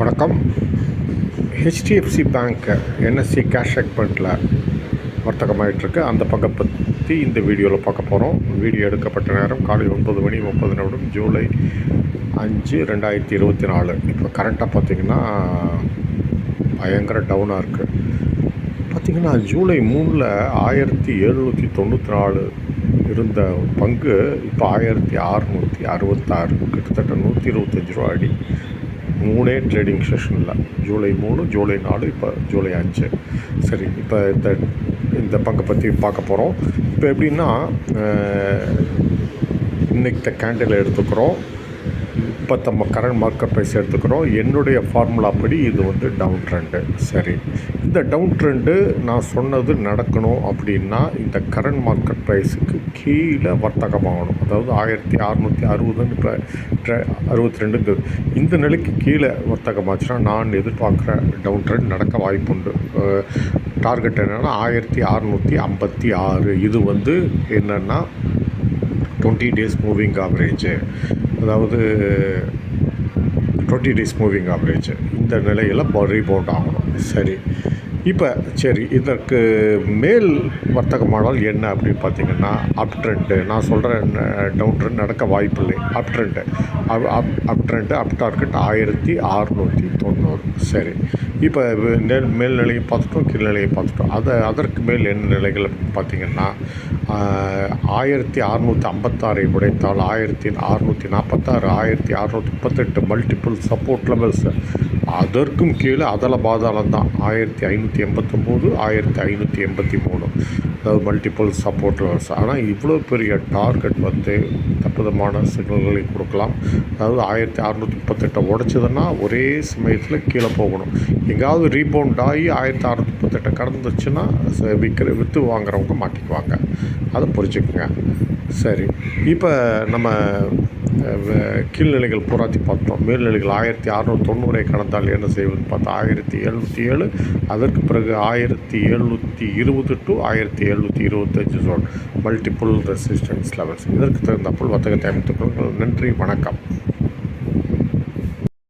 வணக்கம். ஹெச்டிஎஃப்சி பேங்க்கு NSC cash செக்மெண்ட்டில் வர்த்தகமாயிட்டிருக்கு. அந்த பக்கம் பற்றி இந்த வீடியோவில் பார்க்க போகிறோம் வீடியோ எடுக்கப்பட்ட நேரம் காலை ஒன்பது மணி முப்பது நிமிடம் ஜூலை அஞ்சு ரெண்டாயிரத்தி இருபத்தி நாலு. இப்போ கரண்ட்டாக பார்த்தீங்கன்னா பயங்கர டவுனாக இருக்குது பார்த்திங்கன்னா ஜூலை மூணில் ஆயிரத்தி எழுநூற்றி தொண்ணூற்றி நாலு இருந்த பங்கு இப்போ ஆயிரத்தி அறுநூற்றி அறுபத்தாறு. கிட்டத்தட்ட நூற்றி இருபத்தஞ்சி ரூபா அடி. மூணே ட்ரேடிங் செஷனில் ஜூலை மூணு ஜூலை நாலு இப்போ ஜூலை அஞ்சு. சரி இப்போ இந்த இந்த பங்கை பற்றி பார்க்க போகிறோம் இப்போ எப்படின்னா இன்றைக்கி இந்த கேண்டில் எடுத்துக்கிறோம். இப்போ நம்ம கரண்ட் மார்க்கெட் ப்ரைஸ் எடுத்துக்கிறோம். என்னுடைய ஃபார்முலா படி இது வந்து டவுன் ட்ரெண்டு சரி. இந்த டவுன் ட்ரெண்டு நான் சொன்னது நடக்கணும் அப்படின்னா இந்த கரண்ட் மார்க்கெட் ப்ரைஸுக்கு கீழே வர்த்தகமாகணும். அதாவது ஆயிரத்தி அறநூற்றி அறுபதுன்னு இப்போ ட்ரெ அறுபத்தி ரெண்டுங்கிறது இந்த நிலைக்கு கீழே வர்த்தகமாச்சுன்னா நான் எதிர்பார்க்குற டவுன் ட்ரெண்ட் நடக்க வாய்ப்புண்டு. டார்கெட் என்னென்னா ஆயிரத்தி அறநூற்றி ஐம்பத்தி ஆறு. இது வந்து என்னென்னா டுவெண்ட்டி டேஸ் மூவிங் ஆவரேஜு அதாவது டுவெண்ட்டி டேஸ் மூவிங் ஆவரேஜ் இந்த நிலையில் ரீபவுண்ட் ஆகணும் சரி. இப்போ சரி இதற்கு மேல் வர்த்தகமானால் என்ன அப்படின்னு பார்த்தீங்கன்னா அப் ட்ரெண்டு நான் சொல்கிறேன் டவுன் ட்ரெண்ட் நடக்க வாய்ப்பில்லை up trend up up up trend up target ஆயிரத்தி அறநூற்றி தொண்ணூறு. சரி. இப்போ நெல் மேல்நிலையை பார்த்துட்டோம் கீழ்நிலையை பார்த்துட்டோம். அதை அதற்கு மேல் என்ன நிலைகள் பார்த்தீங்கன்னா ஆயிரத்தி அறநூற்றி ஐம்பத்தாறை உடைத்தால் ஆயிரத்தி அறநூற்றி நாற்பத்தாறு ஆயிரத்தி அறநூற்றி முப்பத்தெட்டு மல்டிபிள் சப்போர்ட் லெவல்ஸ் அதற்கும் கீழே அதல பாதாளம் தான். ஆயிரத்தி ஐநூற்றி எண்பத்தொம்போது ஆயிரத்தி ஐநூற்றி எண்பத்தி மூணு. அதாவது மல்டிபிள் சப்போர்ட் லெவல்ஸ் ஆனால் இவ்வளோ பெரிய டார்கெட் வந்து தப்புதமான சிக்னல்களை கொடுக்கலாம். அதாவது ஆயிரத்தி அறநூற்றி முப்பத்தெட்டை உடச்சதுன்னா ஒரே சமயத்தில் கீழே போகணும். எங்காவது ரீபவுண்ட் ஆகி ஆயிரத்தி அறநூற்றி முப்பத்தெட்டை கடந்துச்சுன்னா விற்கிற விற்று வாங்குறவங்க மாட்டிக்குவாங்க. அதை புரிஞ்சுக்குங்க. சரி. இப்போ நம்ம கீழ்நிலைகள் பூராத்தி பார்த்தோம். மேல்நிலைகள் ஆயிரத்தி அறநூற்றி தொண்ணூறை கடந்தால் என்ன செய்வதுன்னு பார்த்தா ஆயிரத்தி எழுநூற்றி ஏழு அதற்கு பிறகு ஆயிரத்தி எழுநூற்றி இருபது டு ஆயிரத்தி எழுநூற்றி இருபத்தஞ்சு ஜோன் மல்டிப்புள் ரெசிஸ்டன்ஸ் லெவல்ஸ் இதற்கு தகுந்தாப்புள் வர்த்தகத்தை அமைத்துக் கொள்ளுங்கள். நன்றி. வணக்கம்.